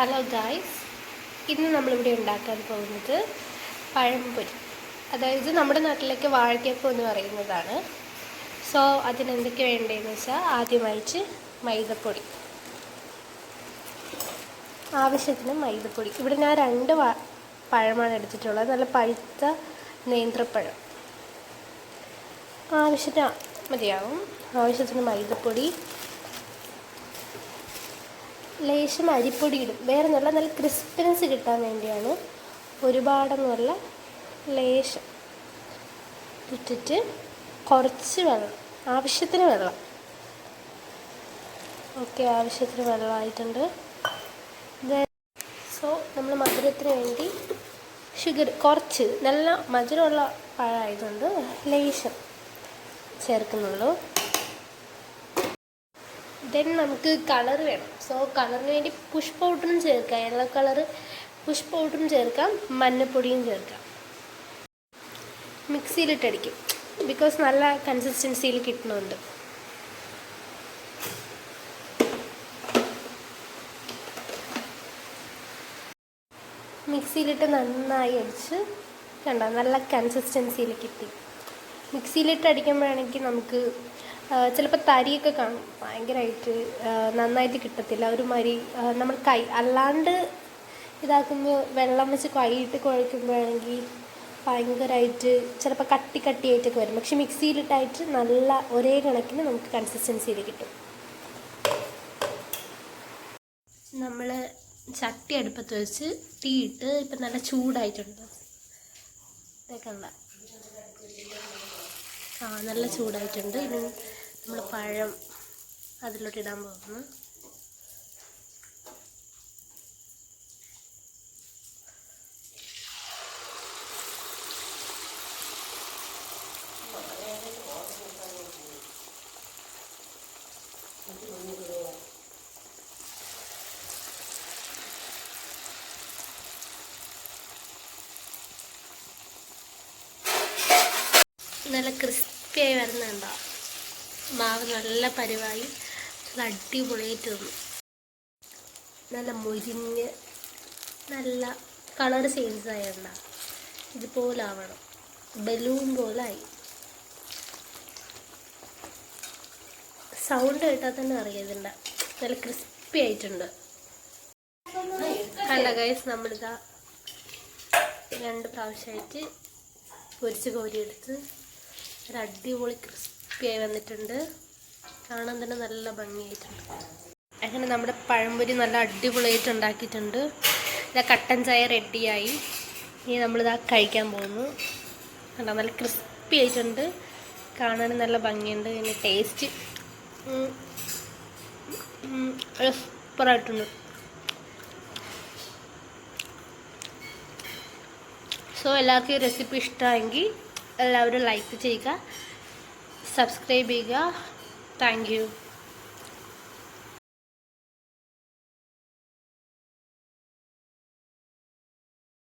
Hello guys ഇന്ന് നമ്മളിവിടെ ഉണ്ടാക്കാൻ പോകുന്നത് പഴംപൊരി. അതായത് നമ്മുടെ നാട്ടിലേക്ക് വാഴക്കപ്പം എന്ന് പറയുന്നതാണ്. സോ അതിനെന്തൊക്കെ വേണ്ടതെന്ന് വെച്ചാൽ ആദ്യമായിട്ട് മൈദപ്പൊടി. ആവശ്യത്തിന് മൈദപ്പൊടി. ഇവിടെ ഞാൻ രണ്ട് പഴമാണ് എടുത്തിട്ടുള്ളത്. നല്ല പഴുത്ത നേന്ത്രപ്പഴം. ആവശ്യത്തിന് മതിയാവും. ആവശ്യത്തിന് മൈദപ്പൊടി ലേശം അരിപ്പൊടി ഇടും വേറെ നല്ല നല്ല ക്രിസ്പിനെസ് കിട്ടാൻ വേണ്ടിയാണ് ഒരുപാടെന്നുള്ള ലേശം ഇട്ടിട്ട് കുറച്ച് വെള്ളം ആവശ്യത്തിന് വെള്ളം. ഓക്കെ ആവശ്യത്തിന് വെള്ളമായിട്ടുണ്ട്. സോ നമ്മൾ മധുരത്തിന് വേണ്ടി ഷുഗർ കുറച്ച് നല്ല മധുരമുള്ള പഴമായതുകൊണ്ട് ലേശം ചേർക്കുന്നുള്ളൂ. ദെൻ നമുക്ക് കളർ വേണം. സോ കളറിന് വേണ്ടി പുഷ് പൗഡറും ചേർക്കാം. യെല്ലോ കളർ പുഷ് പൗഡറും ചേർക്കാം. മഞ്ഞപ്പൊടിയും ചേർക്കാം. മിക്സിയിലിട്ടടിക്കും. ബിക്കോസ് നല്ല കൺസിസ്റ്റൻസിയിൽ കിട്ടുന്നുണ്ട് മിക്സിയിലിട്ട് നന്നായി അടിച്ച് കണ്ട? നല്ല കൺസിസ്റ്റൻസിയിൽ കിട്ടി. മിക്സിയിലിട്ട് അടിക്കുമ്പോഴാണെങ്കിൽ നമുക്ക് ചിലപ്പോൾ തരിയൊക്കെ കാണും. ഭയങ്കരമായിട്ട് നന്നായിട്ട് കിട്ടത്തില്ല. ഒരു മാതിരി നമ്മൾ കൈ അല്ലാണ്ട് ഇതാക്കുമ്പോൾ വെള്ളം വെച്ച് കൈയിട്ട് കുഴക്കുമ്പോഴാണെങ്കിൽ ഭയങ്കരമായിട്ട് ചിലപ്പോൾ കട്ടി കട്ടിയായിട്ടൊക്കെ വരും. പക്ഷെ മിക്സിയിലിട്ടായിട്ട് നല്ല ഒരേ കണക്കിന് നമുക്ക് കൺസിസ്റ്റൻസിയിൽ കിട്ടും. നമ്മൾ ചട്ടി അടുപ്പത്ത് വെച്ച് തീയിട്ട് ഇപ്പം നല്ല ചൂടായിട്ടുണ്ട്. ഇതൊക്കെ ആ നല്ല ചൂടായിട്ടുണ്ട്. ഇനി നമ്മൾ പഴം അതിലോട്ട് ഇടാൻ പോകുന്നു. നല്ല ക്രിസ്പിയായി വരുന്നുണ്ടോ മാവ് നല്ല പരിവായി. അടിപൊളിയായിട്ട് വന്നു. നല്ല മുരിഞ്ഞ് നല്ല കളർ ചേഞ്ച് ആയണ്ട ഇതുപോലെ ആവണം. ബലൂൺ പോലെ ആയി. സൗണ്ട് കേട്ടാൽ തന്നെ അറിയാതില്ല നല്ല ക്രിസ്പി ആയിട്ടുണ്ട്. കണ്ട ഗൈസ് നമ്മളിതാ രണ്ട് പ്രാവശ്യമായിട്ട് പൊരിച്ച് കോരിയെടുത്ത് ഒരു അടിപൊളി ക്രിസ്പിയായി വന്നിട്ടുണ്ട്. കാണാൻ തന്നെ നല്ല ഭംഗിയായിട്ടുണ്ട്. അങ്ങനെ നമ്മുടെ പഴംപൊരി നല്ല അടിപൊളിയായിട്ട് ഉണ്ടാക്കിയിട്ടുണ്ട്. ഇതാ കട്ടൻ ചായ റെഡിയായി. ഇനി നമ്മളിതാ കഴിക്കാൻ പോകുന്നു. കണ്ടോ നല്ല ക്രിസ്പി ആയിട്ടുണ്ട് കാണാൻ നല്ല ഭംഗിയുണ്ട്. പിന്നെ ടേസ്റ്റ് സൂപ്പറായിട്ടുണ്ട്. സോ എല്ലാവർക്കും ഈ റെസിപ്പി ഇഷ്ടമായെങ്കിൽ എല്ലാവരും ലൈക്ക് ചെയ്യുക. സബ്സ്ക്രൈബ് ചെയ്യുക. താങ്ക്